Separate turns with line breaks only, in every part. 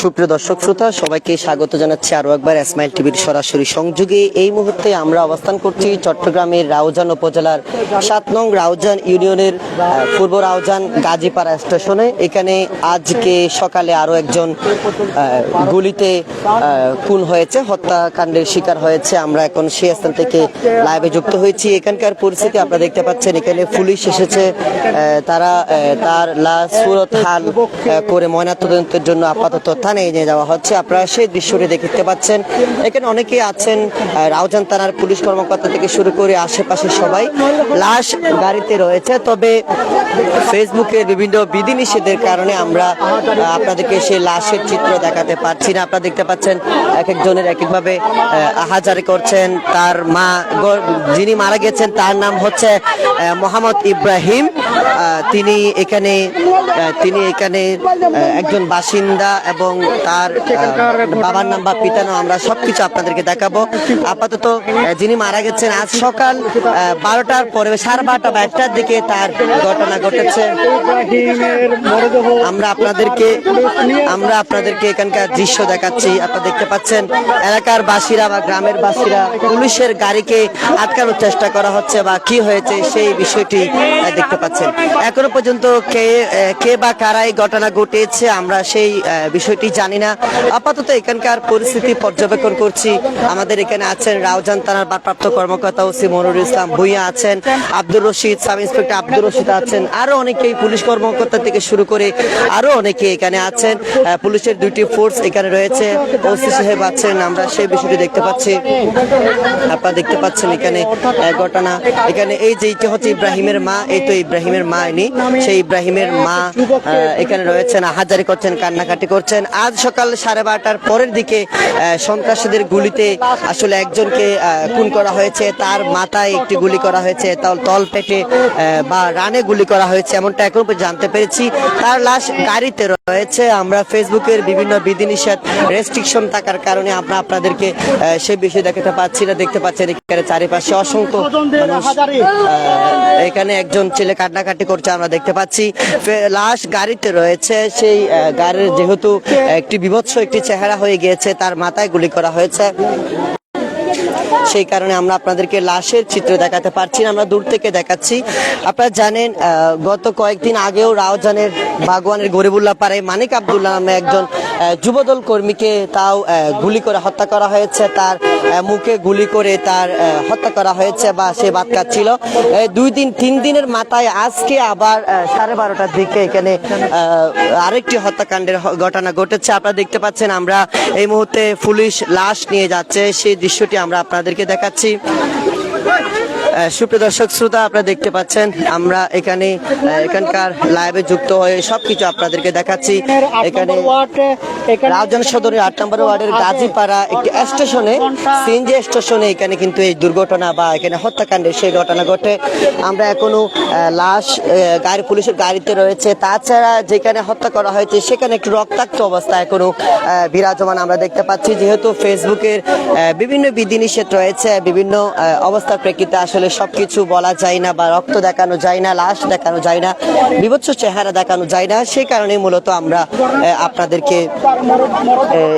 সুপ্রিয় দর্শক শ্রোতা, সবাইকে স্বাগত জানাচ্ছি আরও একবার এসমাইল টিভির সরাসরি সংযোগে। এই মুহূর্তে আমরা অবস্থান করছি চট্টগ্রামের রাউজান উপজেলার সাত নং রাউজান ইউনিয়নের পূর্ব রাউজান গাজীপাড়া স্টেশনে। এখানে আজকে সকালে আরও একজন গুলিতে খুন হয়েছে, হত্যাকাণ্ডের শিকার হয়েছে। আমরা এখন সেই স্থান থেকে লাইভে যুক্ত হয়েছি। এখানকার পরিস্থিতি আপনারা দেখতে পাচ্ছেন, এখানে পুলিশ এসেছে তারা তার লাশ, সুরত হাল করে ময়নাতদন্তের জন্য আপাতত থানায় নিয়ে যাওয়া হচ্ছে। আপনারা সেই দৃশ্যটি দেখতে পাচ্ছেন। এখানে অনেকেই আছেন রাউজান থানার পুলিশ কর্মকর্তা থেকে শুরু করে আশেপাশে সবাই লাশ গাড়িতে রয়েছে। তবে ফেসবুকে বিভিন্ন বিধিনিষেধের কারণে আমরা আপনাদেরকে সেই লাশের চিত্র দেখাতে পারছি না। আপনারা দেখতে পাচ্ছেন এক একজনের এক একভাবে আহ, আহাজারি করছেন। তার মা যিনি মারা গেছেন তার নাম হচ্ছে মোহাম্মদ ইব্রাহিম। তিনি এখানে তিনি এখানে একজন বাসিন্দা এবং তার বাবার নাম বা পিতার নাম আমরা সবকিছু আপনাদেরকে দেখাবো। আপাতত যিনি মারা গেছেন আজ সকাল বারোটার পরে, সাড়ে বারোটা বা একটার দিকে তার ঘটনা ঘটেছে। আমরা আপনাদেরকে আমরা আপনাদেরকে এখানকার দৃশ্য দেখাচ্ছি। আপনারা দেখতে পাচ্ছেন, এলাকার বাসীরা বা গ্রামের বাসীরা পুলিশের গাড়িকে আটকানোর চেষ্টা করা হচ্ছে বা কি হয়েছে সেই বিষয়টি দেখতে পাচ্ছেন। এখনও পর্যন্ত কে কে বা কারা এই ঘটনা ঘটেছে আমরা সেই বিষয়টি জানি না। আপাতত এখানকার পরিস্থিতি পর্যবেক্ষণ করছি। আমাদের এখানে আছেন রাউজান থানার ভারপ্রাপ্ত কর্মকর্তা ওসি মনুরুল ইসলাম। ভুইয়া আছেন আব্দুর রশিদ, সাব ইন্সপেক্টর আব্দুর রশিদ আছেন। আরও অনেকেই পুলিশ কর্মকর্তা থেকে শুরু করে আরও অনেকে এখানে আছেন। পুলিশের দুইটি ফোর্স এখানে রয়েছে। ওসি সাহেব আছেন, আমরা সেই বিষয়টি দেখতে পাচ্ছি। আপনারা দেখতে পাচ্ছেন এখানে ঘটনা। এখানে এই যে হচ্ছে ইব্রাহিমের মা, এই তো ইব্রাহিমের মা ইনি, সেই ইব্রাহিমের মা এখানে রয়েছেন, হাজারি করছেন, কান্নাকাটি করছেন। আজ সকাল সাড়ে বারোটার পরের দিকে সন্ত্রাসীদের গুলিতে আসলে একজনকে খুন করা হয়েছে। তার মাথায় একটি গুলি করা হয়েছে তল পেটে বা রানে গুলি করা হয়েছে, এমনটা এখন জানতে পেরেছি। তার লাশ গাড়িতে রয়েছে। আমরা ফেসবুকের বিভিন্ন বিধিনিষেধ রেস্ট্রিকশন থাকার কারণে আমরা আপনাদেরকে সে বিষয় দেখাতে পাচ্ছি না। দেখতে পাচ্ছেন এখানে চারিপাশে অসংখ্য এখানে একজন ছেলে কান্নাকাটি করছে, আমরা দেখতে পাচ্ছি। লাশ গাড়িতে রয়েছে, সেই গাড়ির যেহেতু একটি বিভৎস একটি চেহারা হয়ে গিয়েছে, তার মাথায় গুলি করা হয়েছে। সেই কারণে আমরা আপনাদেরকে লাশের চিত্র দেখাতে পারছি না, আমরা দূর থেকে দেখাচ্ছি। আপনারা জানেন গত কয়েকদিন আগেও রাওজানের বাগওয়ানের গরিবুল্লাহ পাড়ায় মানিক আবদুল্লাহ নামে একজন যুবদল কর্মীকে তাও গুলি করে হত্যা করা হয়েছে। তার মুখে গুলি করে তার হত্যা করা হয়েছে বা সে বাদ কাটছিল দুই দিন, তিন দিনের মাথায় আজকে আবার সাড়ে বারোটার দিকে এখানে আরেকটি হত্যাকাণ্ডের ঘটনা ঘটেছে। আপনারা দেখতে পাচ্ছেন, আমরা এই মুহূর্তে পুলিশ লাশ নিয়ে যাচ্ছে। সেই দৃশ্যটি আমরা আপনাদেরকে দেখাচ্ছি। সুপ্রিয় দর্শক, শ্রোতা, আপনারা দেখতে পাচ্ছেন, আমরা এখানে এখানকার লাইভে যুক্ত হয়ে সবকিছু আপনাদেরকে দেখাচ্ছি। এখানে রাউজান সদরের আট নম্বর ওয়ার্ডের গাজীপাড়া একটি স্টেশনে, সিএনজি স্টেশনে এখানে কিন্তু এই দুর্ঘটনা বা এখানে হত্যাকাণ্ডের সেই ঘটনা ঘটে। আমরা এখনও লাশ গাড়ি, পুলিশের গাড়িতে রয়েছে। তাছাড়া যেখানে হত্যা করা হয়েছে, সেখানে একটু রক্তাক্ত অবস্থা এখনও বিরাজমান আমরা দেখতে পাচ্ছি। যেহেতু ফেসবুকের বিভিন্ন বিধিনিষেধ রয়েছে, বিভিন্ন অবস্থার প্রেক্ষিতে আসলে সবকিছু বলা যায় না বা রক্ত দেখানো যায় না, লাশ দেখানো যায় না, বিভৎস চেহারা দেখানো যায় না। সেই কারণে মূলত আমরা আপনাদেরকে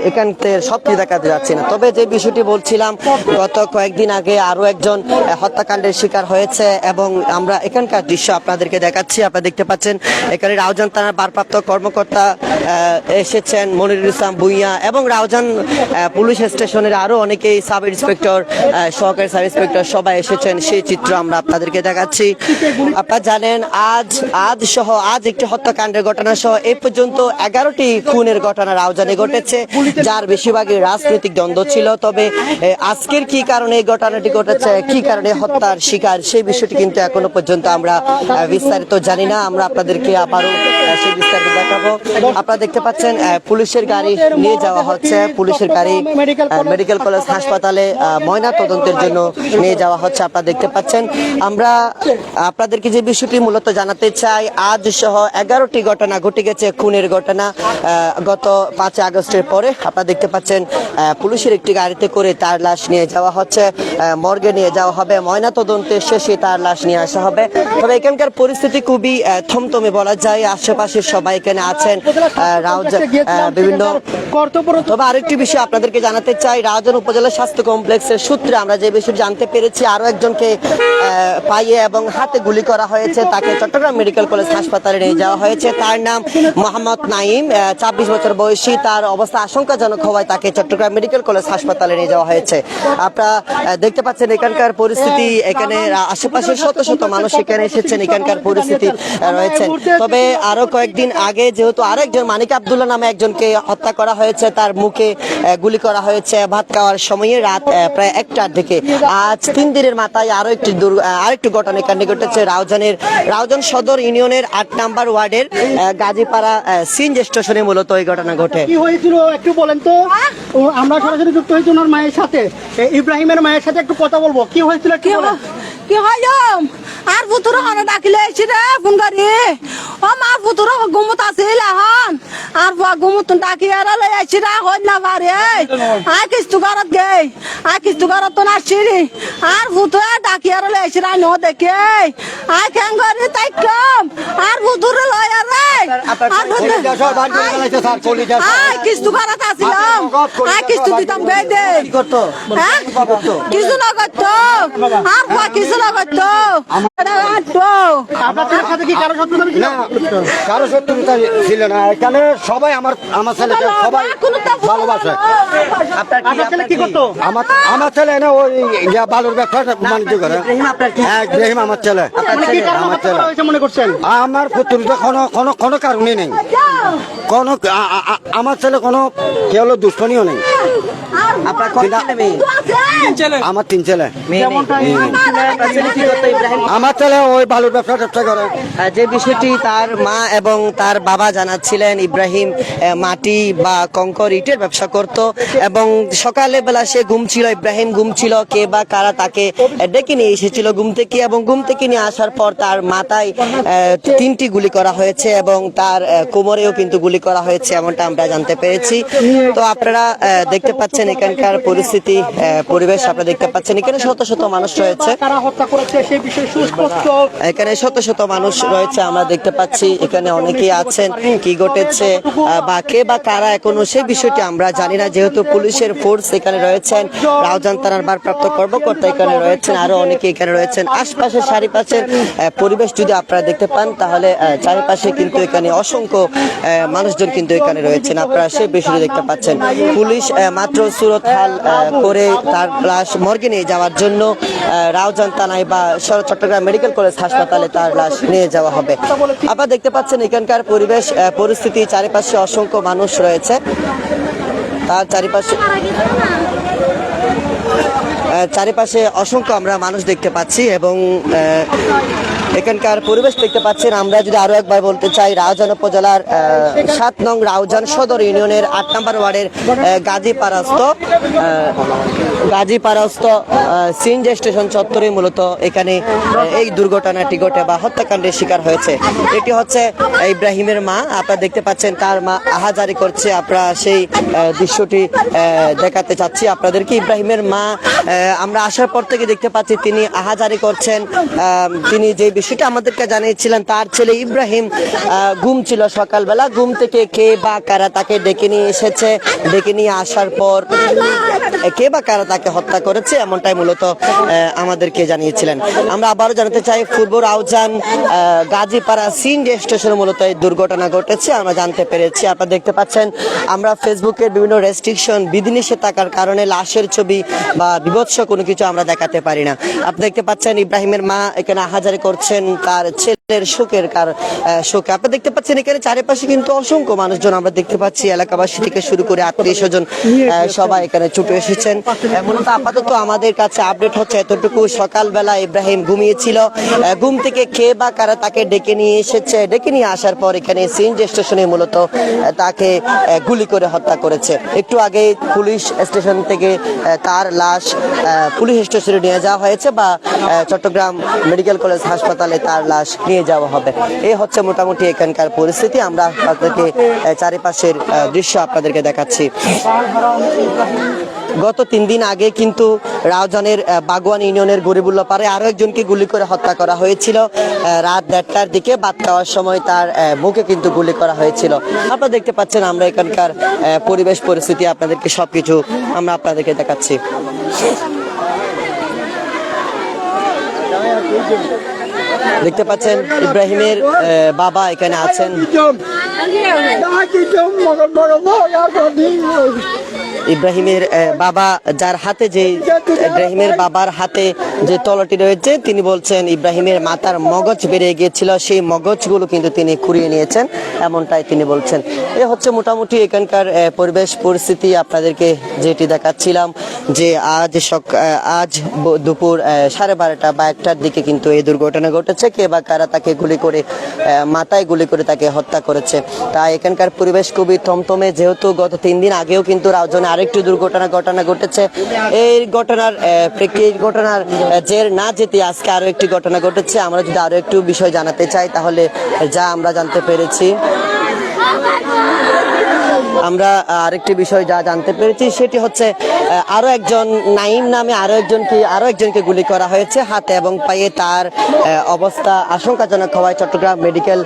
এখান থেকে সব কিছু দেখাতে যাচ্ছি না। তবে যে বিষয়টি বলছিলাম, গত কয়েকদিন আগে আরও একজন হত্যাকাণ্ডের শিকার হয়েছে এবং আমরা এখানকার দৃশ্য আপনাদেরকে দেখাচ্ছি। আপনারা দেখতে পাচ্ছেন, এখানে রাউজান থানার ভারপ্রাপ্ত কর্মকর্তা এসেছেন মনিরুল ইসলাম ভুইয়া এবং রাউজান পুলিশ স্টেশনের আরও অনেকেই সাব ইন্সপেক্টর সহকারী সাব ইন্সপেক্টর সবাই এসেছেন। সেই চিত্র আমরা আপনাদেরকে দেখাচ্ছি। আপনারা জানেন, আজ আজ সহ, আজ একটি হত্যাকাণ্ডের ঘটনা সহ এই পর্যন্ত এগারোটি খুনের ঘটনা রাউজানে ঘটেছে, যার বেশিরভাগই রাজনৈতিক দ্বন্দ্ব ছিল। তবে আজকের কি কারণে এই ঘটনাটি ঘটেছে, কি কারণে হত্যার শিকার, সেই বিষয়টি কিন্তু এখনও পর্যন্ত আমরা বিস্তারিত জানি না। আমরা আপনাদেরকে আবারও সেই বিস্তারিত দেখাবো। আপনারা দেখতে পাচ্ছেন পুলিশের গাড়ি নিয়ে যাওয়া হচ্ছে। পুলিশের গাড়ি মেডিকেল কলেজ হাসপাতালে ময়না তদন্তের জন্য নিয়ে যাওয়া হচ্ছে। আপনারা দেখতে পাচ্ছেন। আমরা আপনাদেরকে যে বিষয়টি মূলত জানাতে চাই, আজ সহ এগারোটি ঘটনা ঘটে গেছে, খুনের ঘটনা গত পাঁচই আগস্টের পরে। আপনারা দেখতে পাচ্ছেন পুলিশের একটি গাড়িতে করে তার লাশ নিয়ে যাওয়া হচ্ছে মর্গে নিয়ে যাওয়া হবে। ময়না তদন্তের শেষে তার লাশ নিয়ে আসা হবে। তবে এখানকার পরিস্থিতি খুবই থমথমে বলা যায়। আশেপাশের সবাই এখানে আছেন রাউজান বিভিন্ন তবে আরেকটি বিষয় আপনাদেরকে জানাতে চাই। রাজন উপজেলা স্বাস্থ্য কমপ্লেক্সের সূত্রে আমরা যে বিষয়টি জানতে পেরেছি আরও একজনকে পায়ে এবং হাতে গুলি করা হয়েছে। তাকে চট্টগ্রাম মেডিকেল কলেজ হাসপাতালে নিয়ে যাওয়া হয়েছে। তার নাম মোহাম্মদ নাইম ছাব্বিশ বছর বয়সী, তার অবস্থা আশঙ্কাজনক হওয়ায় তাকে চট্টগ্রাম মেডিকেল কলেজ হাসপাতালে নিয়ে যাওয়া হয়েছে। আপনারা দেখতে পাচ্ছেন এখানকার পরিস্থিতি। এখানে আশেপাশের শত শত মানুষ এখানে এসেছেন, এখানকার পরিস্থিতি রয়েছে। তবে আরও কয়েকদিন আগে যেহেতু আরেকজন মানিক আব্দুল্লাহ নামে একজনকে হত্যা করা হয়েছে, তার মুখে গুলি করা হয়েছে, ভাত খাওয়ার সময়ে রাত প্রায় একটার দিকে। আজ তিন দিনের মাথায় আরও একটি আরেকটি ঘটনা এখানে ঘটেছে। রাউজানের রাউজান সদর ইউনিয়নের আট নাম্বার ওয়ার্ডের গাজীপাড়া সিনজ স্টেশনে মূলত এই ঘটনা ঘটে।
কি হয়েছিল একটু বলেন তো? আমরা সরাসরি যুক্ত হয়েছি ওনার মায়ের সাথে। ইব্রাহিমের মায়ের সাথে একটু কথা বলব। কি হয়েছিল
কি কি হয় আর পুতুর হন ডাকিলে এসি রে ফোন করি। ও মা পুতুর গুমুত আছিল এখন। আর গুমুত ডাকি আর লই আইছি রা হই না পারে আই কিস্তু ঘরত গে আই কিস্তু ঘরত তো নাছিরি আর পুতুর ন দেখে। আই কেন করি তাই কম? আর রে আর আই কিস্তু আসিলাম। আই কিস্তু দিতাম দে
কি করতো?
হ্যাঁ? কিছু না করতো? আর কিছু না করতো?
ছেলের সাথে কি কারও শত্রুতা ছিল
না কারও শত্রুতা ছিল না। এখানে সবাই আমার আমার ছেলেকে সবাই ভালোবাসে।
আপনার
ছেলে কি করতো?
আমার আমার ছেলে না ওই বালুর ব্যবসা বাণিজ্য করে।
ইব্রাহিম আপনার কি?
হ্যাঁ ইব্রাহিম আমার ছেলে।
কারণে
আমার ছেলে।
করা হয়েছে করছেন?
আমার পুত্রটা কোনো কোনো কোনো কারণই নেই। কোনো আ- আমার ছেলে কোনো কেউ দুষ্টনিও নেই। আমার তিন ছেলে। আমার ছেলে ওই বালুর ব্যবসা ব্যবসা করে।
যে বিষয়টি তার মা এবং তার বাবা জানাচ্ছিলেন ইব্রাহিম মাটি বা কঙ্কর ইটের ব্যবসা করত এবং সকালে বেলা সে ঘুম ছিল ইব্রাহিম ঘুম ছিল কে বা কারা তাকে আহ, ডেকে নিয়ে এসেছিল। ঘুম থেকে এবং ঘুম থেকে নিয়ে আসার পর তার মাথায় তিনটি গুলি করা হয়েছে এবং তার কোমরেও কিন্তু গুলি করা হয়েছে এমনটা আমরা জানতে পেরেছি। তো আপনারা দেখতে পাচ্ছেন এখানকার পরিস্থিতি পরিবেশ আপনারা দেখতে পাচ্ছেন। এখানে শত শত মানুষ রয়েছে। এখানে শত শত মানুষ রয়েছে, আমরা দেখতে পাচ্ছি এখানে অনেকেই আছেন, কি ঘটেছে বা কে বা কারা এখনও সেই বিষয়টি আমরা জানি না। যেহেতু পুলিশের ফোর্স এখানে রয়েছেন, রাউজান থানার ভারপ্রাপ্ত কর্মকর্তা এখানে রয়েছেন, আরও অনেকে এখানে রয়েছেন। আশপাশের চারিপাশের পরিবেশ যদি আপনারা দেখতে পান, তাহলে চারিপাশে কিন্তু এখানে অসংখ্য মানুষজন কিন্তু এখানে রয়েছেন। আপনারা সেই বিষয়টি দেখতে পাচ্ছেন। পুলিশ মাত্র সুরত হাল করে তার লাশ মর্গে নিয়ে যাওয়ার জন্য রাউজান থানায় বা শরৎ চট্টগ্রাম মেডিকেল কলেজ হাসপাতালে তার লাশ নিয়ে যাওয়া হবে। আপনারা দেখতে পাচ্ছেন এখানকার পরিবেশ পরিস্থিতি, চারিপাশে অসংখ্য মানুষ রয়েছে। তার চারিপাশে চারিপাশে অসংখ্য আমরা মানুষ দেখতে পাচ্ছি এবং এখানকার পরিবেশ দেখতে পাচ্ছেন আমরা যদি আরও একবার বলতে চাই রাউজান উপজেলার সাত নং রাউজান সদর ইউনিয়নের আট নম্বর ওয়ার্ডের গাজীপাড়াস্থ আহ, গাজীপাড়াস্থ সিনজ স্টেশন চত্বরে মূলত এখানে এই দুর্ঘটনাটি ঘটে বা হত্যাকাণ্ডের শিকার হয়েছে। এটি হচ্ছে ইব্রাহিমের মা আপনারা দেখতে পাচ্ছেন তার মা আহাজারি করছে আপনারা সেই দৃশ্যটি দেখাতে চাচ্ছি আপনাদেরকে। ইব্রাহিমের মা আমরা আসার পর থেকে দেখতে পাচ্ছি তিনি আহাজারি করছেন তিনি যে বিষয়টা আমাদেরকে জানিয়েছিলেন তার ছেলে ইব্রাহিম ঘুম ছিল সকালবেলা ঘুম থেকে কে বা কারা তাকে ডেকে নিয়ে এসেছে ডেকে নিয়ে আসার পর কে বা কারা তাকে হত্যা করেছে এমনটাই মূলত আমাদেরকে জানিয়েছিলেন। আমরা আবারও জানাতে চাই রাউজান আহ, গাজীপাড়া সিন স্টেশনে মূলত এই দুর্ঘটনা ঘটেছে আমরা জানতে পেরেছি আপনারা দেখতে পাচ্ছেন আমরা ফেসবুকের বিভিন্ন রেস্ট্রিকশন বিধিনিষেধ থাকার কারণে লাশের ছবি বা বিভৎস কোনো কিছু আমরা দেখাতে পারি না। আপনি দেখতে পাচ্ছেন ইব্রাহিমের মা এখানে আহাজারি করছেন তার ছেলের শোকের কার শোকে। আপনি দেখতে পাচ্ছেন এখানে চারিপাশে কিন্তু অসংখ্য মানুষজন আমরা দেখতে পাচ্ছি। এলাকাবাসী থেকে শুরু করে আত্মীয় স্বজন সবাই এখানে ছুটে এসেছেন। মূলত আপাতত আমাদের কাছে আপডেট হচ্ছে। এতটুকু সকালবেলা ইব্রাহিম ঘুমিয়েছিল। ঘুম থেকে কে বা কারা তাকে ডেকে নিয়ে এসেছে? ডেকে নিয়ে আসার পর এখানে সিএনজি স্টেশনে মূলত তাকে গুলি করে হত্যা করেছে। একটু আগে পুলিশ স্টেশন থেকে তার লাশ পুলিশ স্টেশনে নিয়ে যাওয়া হয়েছে বা চট্টগ্রাম মেডিকেল কলেজ হাসপাতাল হাসপাতালে তার লাশ নিয়ে যাওয়া হবে। এই হচ্ছে মোটামুটি এখানকার পরিস্থিতি। আমরা আপনাদেরকে চারিপাশের দৃশ্য আপনাদেরকে দেখাচ্ছি। গত তিন দিন আগে কিন্তু রাউজানের আহ, বাগওয়ান ইউনিয়নের গরিবুল্লাহ পারে আরও একজনকে গুলি করে হত্যা করা হয়েছিল। রাত দেড়টার দিকে বাদ খাওয়ার সময় তার বুকে কিন্তু গুলি করা হয়েছিল। আপনারা দেখতে পাচ্ছেন আমরা এখানকার পরিবেশ পরিস্থিতি আপনাদেরকে সবকিছু আমরা আপনাদেরকে দেখাচ্ছি। দেখতে পাচ্ছেন ইব্রাহিমের বাবা এখানে আছেন ইব্রাহিমের বাবা যার হাতে যে, ইব্রাহিমের বাবার হাতে যে তলটি রয়েছে, তিনি বলছেন, ইব্রাহিমের মাথার মগজ বেড়ে গিয়েছিল, সেই মগজগুলো কিন্তু তিনি কুড়িয়ে নিয়েছেন। এমনটাই তিনি বলছেন। এ হচ্ছে মোটামুটি এখানকার পরিবেশ পরিস্থিতি। আপনাদেরকে যেটি দেখাচ্ছিলাম যে আজ সক- আজ দুপুর সাড়ে বারোটা বা একটার দিকে কিন্তু এই দুর্ঘটনা ঘটেছে। কে বা কারা তাকে গুলি করে মাথায় গুলি করে তাকে হত্যা করেছে। তাই এখানকার পরিবেশ খুবই থমথমে, যেহেতু গত তিন দিন আগেও কিন্তু রাউজনে আরেকটি দুর্ঘটনা, ঘটনা ঘটেছে। এই ঘটনার এই ঘটনার জের না যেতে আজকে আরও একটি ঘটনা ঘটেছে। আমরা যদি আরও একটু বিষয় জানাতে চাই, তাহলে যা আমরা জানতে পেরেছি। আমরা আরেকটি বিষয় যা জানতে পেরেছি, সেটি হচ্ছে আরও একজন নাইম নামে আরও একজনকে আরও একজনকে গুলি করা হয়েছে হাতে এবং পায়ে তার অবস্থা আশঙ্কাজনক হওয়ায় চট্টগ্রাম মেডিকেল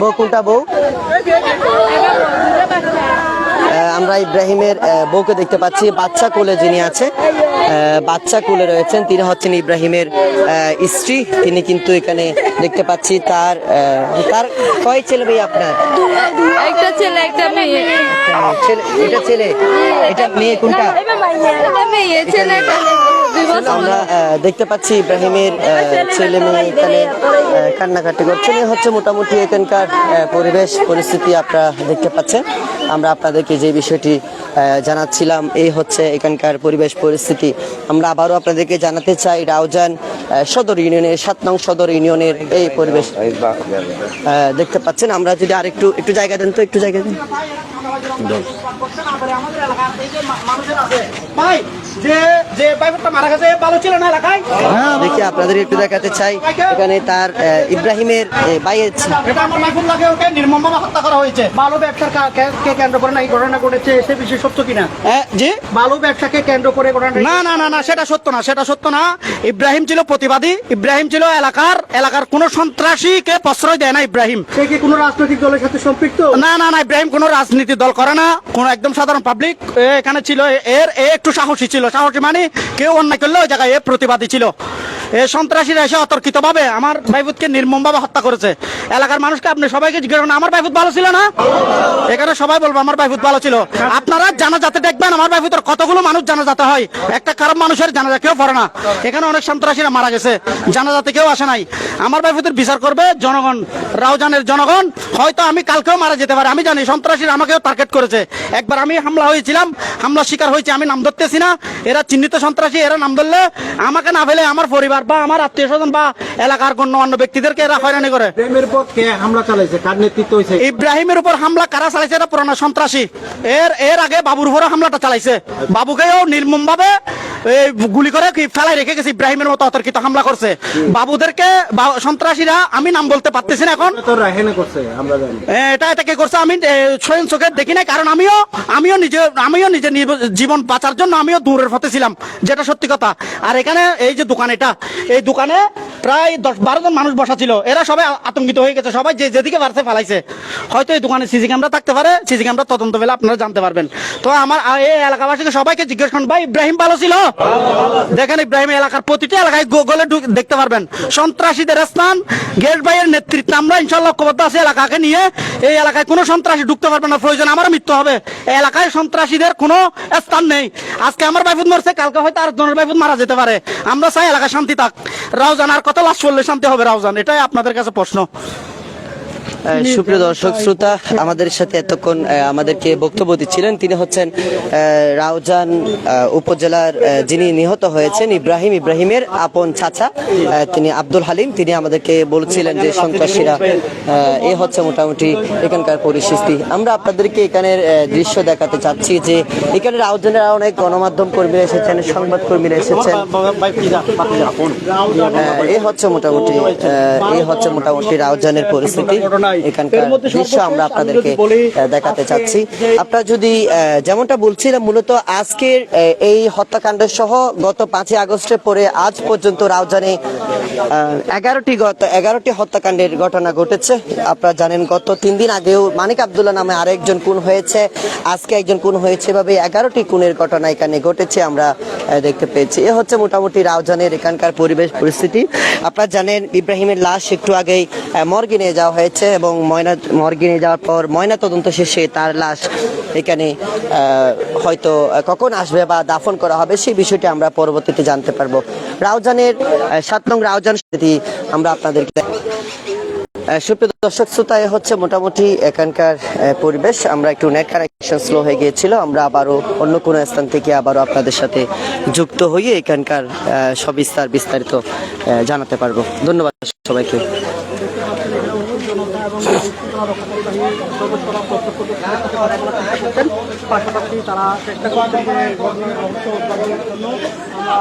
বউ কোনটা বউ। আমরা ইব্রাহিমের আহ, বউকে দেখতে পাচ্ছি বাচ্চা কোলে যিনি আছে বাচ্চা কোলে রয়েছেন তিনি হচ্ছেন ইব্রাহিমের স্ত্রী। তিনি কিন্তু এখানে দেখতে পাচ্ছি তার তার কয় ছেলে ভাই আপনার?
একটা ছেলে একটা মেয়ে।
ছেলে এটা ছেলে এটা মেয়ে কোনটা?
মেয়ে ছেলে
আমরা দেখতে পাচ্ছি ইব্রাহিমের ছেলে মেয়ে এখানে কান্নাকাটি করছেন হচ্ছে মোটামুটি এখানকার পরিবেশ পরিস্থিতি আপনারা দেখতে পাচ্ছেন। আমরা আপনাদেরকে যে বিষয়টি জানাচ্ছিলাম এই হচ্ছে এখানকার পরিবেশ পরিস্থিতি। আমরা আবারও আপনাদেরকে জানাতে চাই রাউজান সদর ইউনিয়নের সাত নং সদর ইউনিয়নের এই পরিবেশ দেখতে পাচ্ছেন। আমরা যদি আরেকটু একটু জায়গা দেন তো একটু জায়গা দেন।
ভাই যে যে বাইকটা মারা গেছে ভালো ছিল না এলাকায়?
দেখি আপনাদের একটু দেখাতে চাই। এখানে তার ইব্রাহিমের আহ, ভাইয়ের ছে-
এটা আমার মাইফুল লাগে ওকে নির্মমভাবে হত্যা করা হয়েছে। বালু ব্যবসার কা- কে- কে কেন্দ্র করে না এই ঘটনা ঘটেছে সে বিষয়ে সত্য কিনা?
জি?
বালু ব্যবসাকে কেন্দ্র করে
না না না না সেটা সত্য না সেটা সত্য না। ইব্রাহিম ছিল প্রতিবাদী। ইব্রাহিম ছিল এলাকার এলাকার কোন সন্ত্রাসীকে প্রশ্রয় দেয় না ইব্রাহিম।
সে কি কোনো রাজনৈতিক দলের সাথে সম্পৃক্ত?
না না না ইব্রাহিম কোন রাজনীতি দল করে না, কোন একদম সাধারণ পাবলিক এখানে ছিল এর, এ একটু সাহসী ছিল। সাহসী মানে কেউ অন্যায় করলে ওই জায়গায় এ প্রতিবাদী ছিল। এ সন্ত্রাসীরা এসে অতর্কিত ভাবে আমার ভাইভূতকে নির্মম ভাবে হত্যা করেছে। এলাকার মানুষকে আপনি সবাইকে জিজ্ঞেস করুন, আমার ভাইভূত ভালো ছিল না? এখানে সবাই বলব, আমার ভাইভূত ভালো ছিল। আপনারা জানাজাতে দেখবেন, আমার ভাইভূতের কতগুলো মানুষ জানাজাতে হয়। একটা খারাপ মানুষের জানাজা কেউ পড়ে না। এখানে অনেক সন্ত্রাসীরা মারা গেছে। জানাজাতে কেউ আসে নাই। আমার ভাইভূতের বিচার করবে জনগণ, রাউজানের জনগণ। হয়তো আমি কালকেও মারা যেতে পারি, আমি জানি সন্ত্রাসীরা আমাকেও টার্গেট করেছে। একবার আমি হামলা হয়েছিলাম হামলা শিকার হয়েছে আমি নাম ধরতেছি না। এরা চিহ্নিত সন্ত্রাসী এরা নাম ধরলে আমাকে না ফেলে আমার পরিবার বা আমার আত্মীয় স্বজন বা এলাকার গণ্যমান্য ব্যক্তিদেরকে এরা হয়রানি করে।
প্রেমের পর কে হামলা চালাইছে? কার নেতৃত্ব হয়েছে
ইব্রাহিমের উপর হামলা কারা চালাইছে এটা পুরানো সন্ত্রাসী। এর এর আগে বাবুর উপরে হামলাটা চালাইছে। বাবুকেও নির্মম গুলি করে কি ফেলাই রেখে গেছে ইব্রাহিমের মতো অতর্কিত হামলা করছে। বাবুদেরকে সন্ত্রাসীরা আমি নাম বলতে পারতেছি না এখন। এটা এটা কে করছে? আমি স্বয়ং চোখে দেখি নাই কারণ আমিও আমিও নিজে আমিও নিজে জীবন বাঁচার জন্য আমিও দূরের পথে ছিলাম যেটা সত্যি কথা। আর এখানে এই যে দোকান এটা এই দোকানে প্রায় দশ বারো জন মানুষ বসা ছিল। এরা সবাই আতঙ্কিত হয়ে গেছে সবাই যে যেদিকে বাড়ছে ফেলাইছে। হয়তো এই দোকানে সিসি ক্যামেরা থাকতে পারে সিসি ক্যামেরা তদন্ত পেলে আপনারা জানতে পারবেন। তো আমার এই এলাকাবাসীকে সবাইকে জিজ্ঞেস করুন ভাই ইব্রাহিম ভালো ছিল? দেখেন ইব্রাহিম এলাকার প্রতিটা এলাকায় গুগলে দেখতে পারবেন। সন্ত্রাসীদের স্থান, গেট ভাইয়ের নেতৃত্বে। আমরা ইনশাল্লাহ ঐক্যবদ্ধ আছে এলাকাকে নিয়ে। এই এলাকায় কোনো সন্ত্রাসী ঢুকতে পারবে না, প্রয়োজন আমার মৃত্যু হবে। এলাকায় সন্ত্রাসীদের কোনো স্থান নেই। আজকে আমার বাইফুত মরছে, কালকে হয়তো আর জনের বাইফুত মারা যেতে পারে। আমরা চাই এলাকায় শান্তি থাক। রাউজান, আর কত লাশ করলে শান্তি হবে রাউজান? এটাই আপনাদের কাছে প্রশ্ন।
সুপ্রিয় দর্শক, শ্রোতা, আমাদের সাথে এতক্ষণ আমাদেরকে বক্তব্য দিচ্ছিলেন। তিনি হচ্ছেন রাউজান উপজেলার যিনি নিহত হয়েছেন, ইব্রাহিম ইব্রাহিমের আপন চাচা তিনি আব্দুল হালিম। তিনি আমাদেরকে বলছিলেন যে, সন্ত্রাসীরা এ হচ্ছে মোটামুটি এখানকার পরিস্থিতি। আমরা আপনাদেরকে এখানের দৃশ্য দেখাতে চাচ্ছি যে, এখানে রাউজানের অনেক গণমাধ্যম কর্মীরা এসেছেন, সংবাদ কর্মীরা এসেছেন। এই হচ্ছে মোটামুটি এই হচ্ছে মোটামুটি রাউজানের পরিস্থিতি। এখানকার দৃশ্য আমরা আপনাদেরকে দেখাতে চাচ্ছি। আপনারা যদি যেমনটা বলছিলাম মূলত আজকের এই হত্যাকাণ্ড সহ গত পাঁচই আগস্টের পরে আজ পর্যন্ত রাউজানে এগারোটি গত এগারোটি হত্যাকাণ্ডের ঘটনা ঘটেছে। আপনারা জানেন গত তিন দিন আগেও মানিক আবদুল্লাহ নামে আরেকজন খুন হয়েছে। আজকে একজন খুন হয়েছে এভাবে এগারোটি খুনের ঘটনা এখানে ঘটেছে আমরা দেখতে পেয়েছি। এ হচ্ছে মোটামুটি রাউজানের এখানকার পরিবেশ পরিস্থিতি। আপনারা জানেন ইব্রাহিমের লাশ একটু আগেই মর্গে নিয়ে যাওয়া হয়েছে এবং ময়না মর্গে নিয়ে যাওয়ার পর ময়না তদন্ত শেষে তার লাশ এখানে হয়তো কখন আসবে বা দাফন করা হবে সেই বিষয়টি আমরা পরবর্তীতে জানতে পারব। রাউজানের সাত নং রাউজান আমরা আপনাদেরকে সুপ্রিয় দর্শক শ্রোতা হচ্ছে মোটামুটি এখানকার পরিবেশ। আমরা একটু নেট কানেকশন স্লো হয়ে গিয়েছিল। আমরা আবারও অন্য কোনো স্থান থেকে আবারও আপনাদের সাথে যুক্ত হয়ে এখানকার সবিস্তার বিস্তারিত জানাতে পারব। ধন্যবাদ সবাইকে।
পাশাপাশি তারা চেষ্টা করছেন যে রহস্য উদ্ঘাটনের জন্য আমরা